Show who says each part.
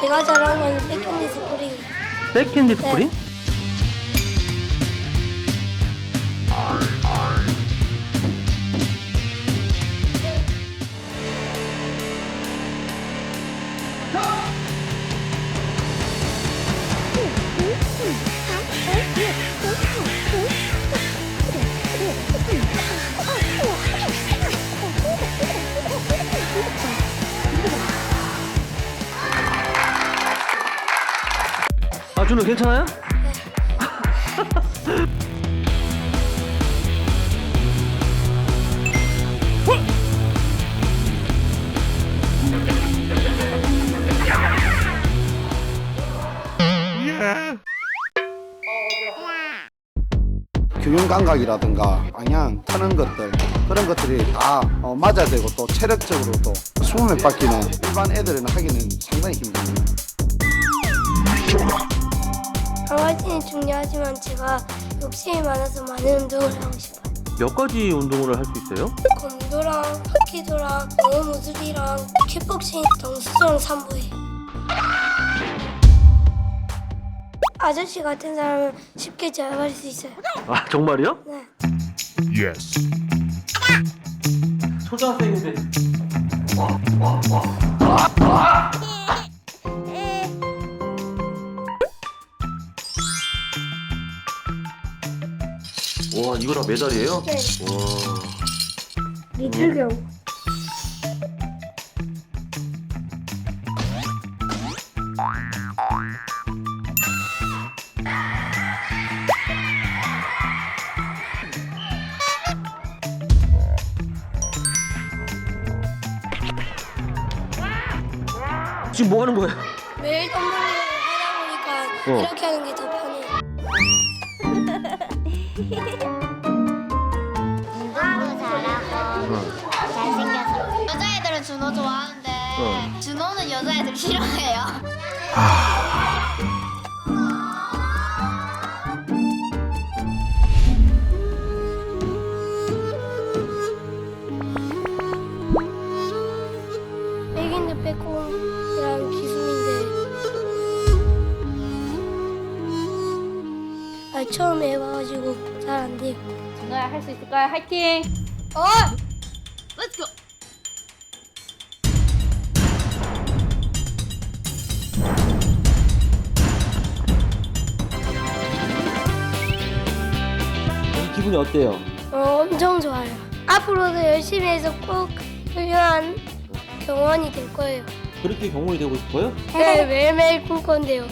Speaker 1: 제가 잘하는 백핸디 스프링.
Speaker 2: 백핸디 스프링? 네. 아 준호 괜찮아요?
Speaker 3: 균형 감각이라든가 방향 타는 것들 그런 것들이 다 어, 맞아야 되고 또 체력적으로도 20몇 바퀴는 일반 애들은 하기는 상당히 힘듭니다.
Speaker 1: 강화진이 중요하지만 제가 욕심이 많아서 많은 운동을 하고 싶어요.
Speaker 2: 몇 가지 운동을 할 수 있어요?
Speaker 1: 검도랑 하키도랑 영어 무술이랑 킥복싱 동수랑 삼부에 아저씨 같은 사람은 쉽게 잡아갈 수 있어요.
Speaker 2: 아 정말이요?
Speaker 1: 네.
Speaker 2: 초등학생인데 와 이거 다 메달이에요?
Speaker 1: 네.
Speaker 2: 와
Speaker 1: 리틀경.
Speaker 2: 지금 뭐 하는 거야?
Speaker 1: 매일 덤블링을 하다 보니까
Speaker 2: 어.
Speaker 1: 이렇게 하는 게 더 편해요.
Speaker 4: 운동도 잘하고 잘생겨서. 여자애들은 준호 좋아하는데
Speaker 2: 어.
Speaker 4: 준호는 여자애들 싫어해요.
Speaker 1: 백 아, 처음에 해봐가지고 잘 안 돼요.
Speaker 5: 준호야 할 수 있을까요? 화이팅!
Speaker 1: 어!
Speaker 4: 렛츠고
Speaker 2: 기분이 어때요?
Speaker 1: 어, 엄청 좋아요. 앞으로도 열심히 해서 꼭 훌륭한 경원이 될 거예요.
Speaker 2: 그렇게 경원이 되고 싶어요?
Speaker 1: 네, 매일매일 꿈 건데요.